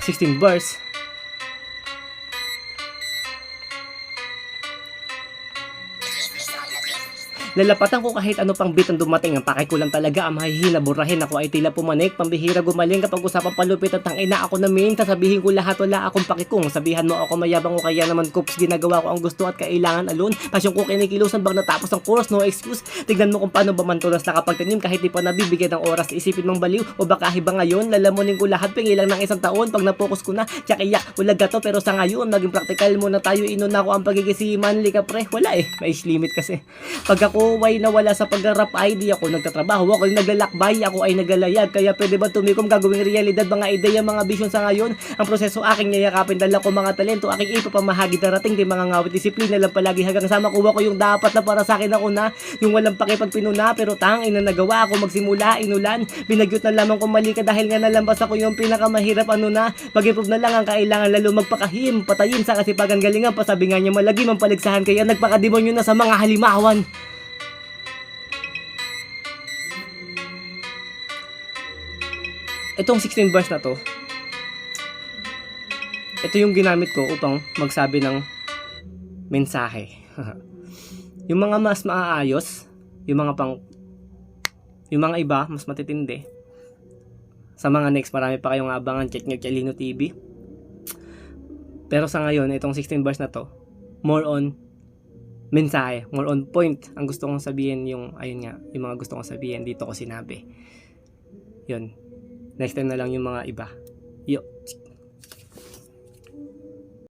16 verse. Lalapatan ko kahit ano pang ang dumating. Ang pakay ko lang talaga ang mahihina Burahin ako ay tila pumanik Pambihira gumaling. Kapag usapan palupit At ang ina ako na main. Sasabihin ko lahat wala akong pakikung Sabihan mo ako mayabang o kaya naman coops. Ginagawa ko ang gusto at kailangan alone. Pasyon ko kinikilusan bang natapos ang course No excuse. Tignan mo kung paano ba mantulas nakapagtanim Kahit di pa nabibigyan ng oras Isipin mong baliw. O baka hiba ngayon Lalamunin ko lahat pingilang ng isang taon. Pag napokus ko na Tsakiyak wala gato pero sa ngayon Maging practical muna tayo. Inuna ko ang pagigisiman Lika pre. Wala eh May limit kasi. Pag ako ay nawala sa pag-rap di ako nagtatrabaho. Ako ay naglalakbay, ako ay naglalayag Kaya pwede ba tumikom? Gagawing realidad. Mga ideya, mga vision sa ngayon. Ang proseso aking yayakapin. Dala ko mga talento, aking ipapamahagi. Darating din mga ngawit, disiplina lang palagi. Hanggang sa makuha ko yung dapat na para sa akin ako na. Yung walang pakipag pinuna Pero tangin na nagawa ako magsimula, inulan. Binagyot na lamang kung mali ka. Dahil nga nalambas ako yung pinakamahirap. Ano na? Mag-improve na lang ang kailangan. Lalo magpakahim, patayin sa kasipagan. Galingan Pasabi nga niya malagi mampaligsahan Kaya nagpakademonyo na sa mga halimawan itong 16 verse na to, ito yung ginamit ko upang magsabi ng mensahe. yung mga mas maaayos, yung mga pang yung mga iba mas matitindi. Sa mga next marami pa kayong abangan check nyo Chalino TV. Pero sa ngayon, itong 16 verse na to, more on mensahe, more on point. Ang gusto kong sabihin yung, ayun nga, yung mga gusto kong sabihin dito ko sinabi. Yun. Next time na lang yung mga iba. Yo!